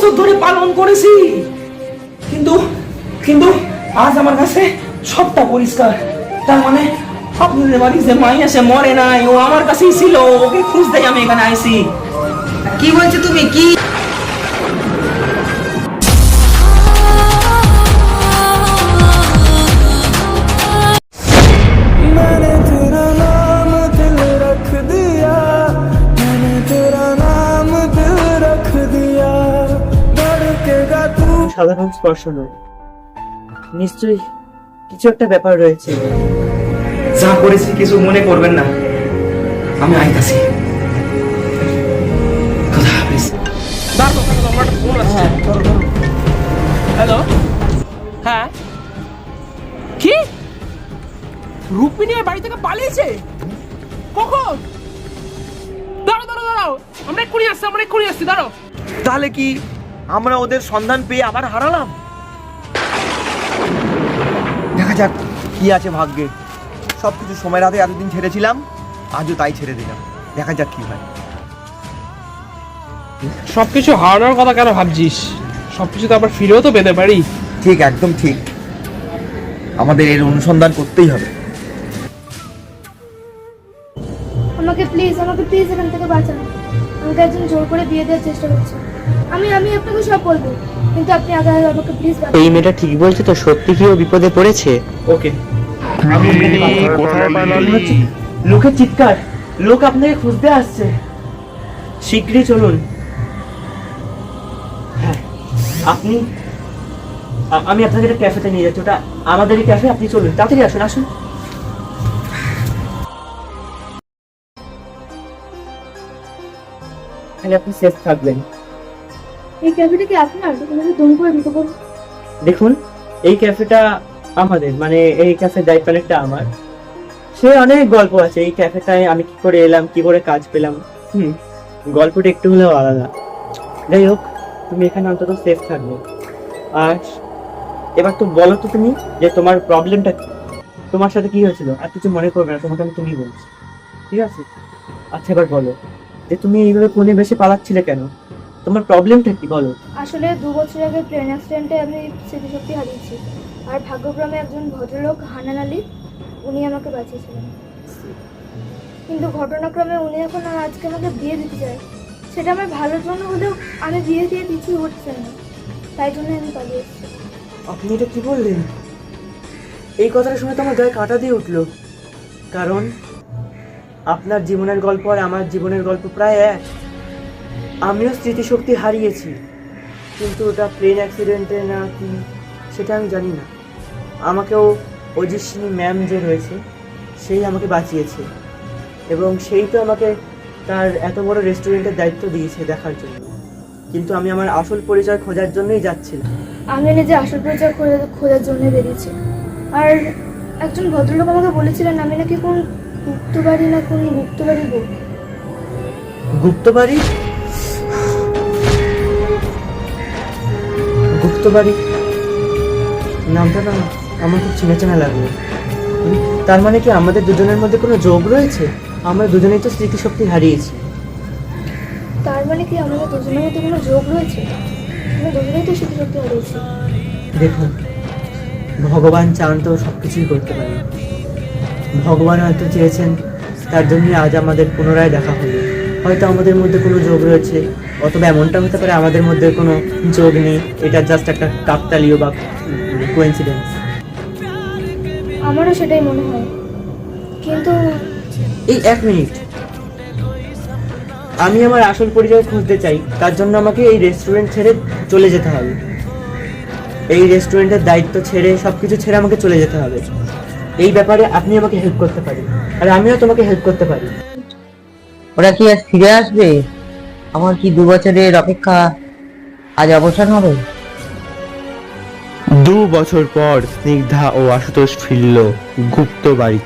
বছর ধরে পালন করেছি। কিন্তু কিন্তু আজ আমার কাছে সবটা পরিষ্কার। তার মানে আপনাদের বাড়ি যে মাই আসে মরে নাই, ও আমার কাছেই ছিল, ওকে খুঁজতেই আমি এখানে আইছি। কি বলছো তুমি? কি? সাধারণ স্পর্শ নয়। নিশ্চয়ই কিছু একটা ব্যাপার রয়েছে। যা করেছি কিছু মনে করবেন না। আমি আইতাছি। হ্যালো হ্যাঁ কি? রুক্মিণী আর বাড়ি থেকে পালিয়েছে? কখন? দাঁড়াও দাঁড়াও দাঁড়াও। আমরা এক্ষুনি আসছি আমরা এক্ষুনি আসছি দাঁড়াও। তাহলে কি আমরা ওদের সন্ধান পেয়ে আবার হারালাম। দেখা যাক কি আছে ভাগ্যে। সব কিছু সময় রাতে এতদিন ছেড়েছিলাম আজও তাই ছেড়ে দিলাম। দেখা যাক কি হয়। সবকিছু হারানোর কথা কেন ভাবছিস? সবকিছু তো আবার ফিরেও তো পেতে পারি। ঠিক একদম ঠিক। আমাদের এর অনুসন্ধান করতেই হবে। আমাকে প্লিজ আমাকে প্লিজ এখান থেকে বাঁচান। আমাকে একজন জোর করে বিয়ে দেওয়ার চেষ্টা করছে। আমি আমি আপনাকে সব বলব কিন্তু আপনি আগে আমাকে প্লিজ এই মেয়েটা ঠিক বলছে তো সত্যি কি ও বিপদে পড়েছে? ওকে। লোকের চিৎকার লোক আপনাকে খুঁজতে আসছে। শীঘ্রই চলুন। হ্যাঁ আপনি আমি আপনাকে একটা ক্যাফেতে নিয়ে যাচ্ছি। ওটা আমাদেরই ক্যাফে আপনি চলুন। তাড়াতাড়ি আসুন আসুন। তাহলে আপনি সেফ থাকবেন। এই ক্যাফেটা কি আপনার? তোমাকে দম করে ঢুকে পড়ুন দেখুন এই ক্যাফেটা আমাদের মানে এই ক্যাফে দায়িত্ব অনেকটা আমার। সে অনেক গল্প আছে এই ক্যাফেটায় আমি কি করে এলাম কি করে কাজ পেলাম। হুম গল্পটা একটু হলেও আলাদা। যাই হোক তুমি এখানে অন্তত সেফ থাকবে। আর এবার তো বলো তো তুমি যে তোমার প্রবলেমটা কি? তোমার সাথে কি হয়েছিল? আর কিছু মনে করবে না তোমাকে আমি তুমি বলছি। ঠিক আছে? আচ্ছা এবার বলো। যে তুমি এইভাবে কোণে বেশি পালাচ্ছিলে কেন? তোমার প্রবলেমটা কি বলো? আসলে দু বছর আগে ট্রেন অ্যাক্সিডেন্টে আমি স্মৃতিশক্তি হারিয়েছি। আর ভাগ্যক্রমে একজন ভদ্রলোক হানান আলী উনি আমাকে বাঁচিয়েছিলেন। কিন্তু ঘটনাক্রমে উনি এখন আর আজকে আমাকে বিয়ে দিতে চায়। সেটা আমার ভালোর জন্য হলেও আমি বিয়ে দিয়ে কিছুই হচ্ছে না। তাই জন্য আমি পালিয়ে এসেছি। আপনি এটা কি বললেন? এই কথাটা শুনে তো আমার গায়ে কাঁটা দিয়ে উঠল। কারণ আপনার জীবনের গল্প আর আমার জীবনের গল্প প্রায় এক। আমিও স্মৃতিশক্তি হারিয়েছি, কিন্তু ওটা প্লেন অ্যাক্সিডেন্টে না কি, সেটা আমি জানি না। আমাকেও অজিস্বিনী ম্যাম যে রয়েছে, সেই আমাকে বাঁচিয়েছে। এবং সেই তো আমাকে তার এত বড় রেস্টুরেন্টের দায়িত্ব দিয়েছে দেখার জন্য। কিন্তু আমি আমার আসল পরিচয় খোঁজার জন্যই যাচ্ছিলাম। আমি নিজে আসল পরিচয় খোঁজা খোঁজার জন্য বেরিয়েছি। আর একজন ভদ্রলোক আমাকে বলেছিলেন, আমি নাকি কোন গুপ্তবাড়ি না কোন গুপ্তবাড়ি বউ গুপ্তবাড়ি? গুপ্তবাড়ি? নামটা না আমার খুব চেনা চেনা লাগল। তার মানে কি আমাদের দুজনের মধ্যে কোনো যোগ রয়েছে? আমরা দুজনেই তো স্মৃতিশক্তি হারিয়েছি। তার মানে কি আমাদের দুজনের মধ্যে কোনো যোগ রয়েছে? আমরা দুজনেই তো স্মৃতিশক্তি হারিয়েছি। দেখুন ভগবান চান তো সব কিছুই করতে পারে। ভগবান হয়তো চেয়েছেন তার জন্যই আজ আমাদের পুনরায় দেখা হলো। হয়তো আমাদের মধ্যে কোনো যোগ রয়েছে অথবা এমনটা হতে পারে আমাদের মধ্যে কোনো যোগ নেই। এটা জাস্ট একটা কাকতালীয় বা কোইন্সিডেন্স আমারও সেটাই মনে হয়। কিন্তু এই এক মিনিট। আমি আমার আসল পরিচয় খুঁজতে চাই। তার জন্য আমাকে এই রেস্টুরেন্ট ছেড়ে চলে যেতে হবে। এই রেস্টুরেন্টের দায়িত্ব ছেড়ে সব কিছু ছেড়ে আমাকে চলে যেতে হবে। এই ব্যাপারে আপনি আমাকে হেল্প করতে পারেন। আর আমিও তোমাকে হেল্প করতে পারি। ওরা কি আজ ফিরে আসবে? আমার কি দু বছরের অপেক্ষা আজ অবসান হবে? দু বছর পর স্নিগ্ধা ও আশুতোষ ফিরল গুপ্ত বাড়ি।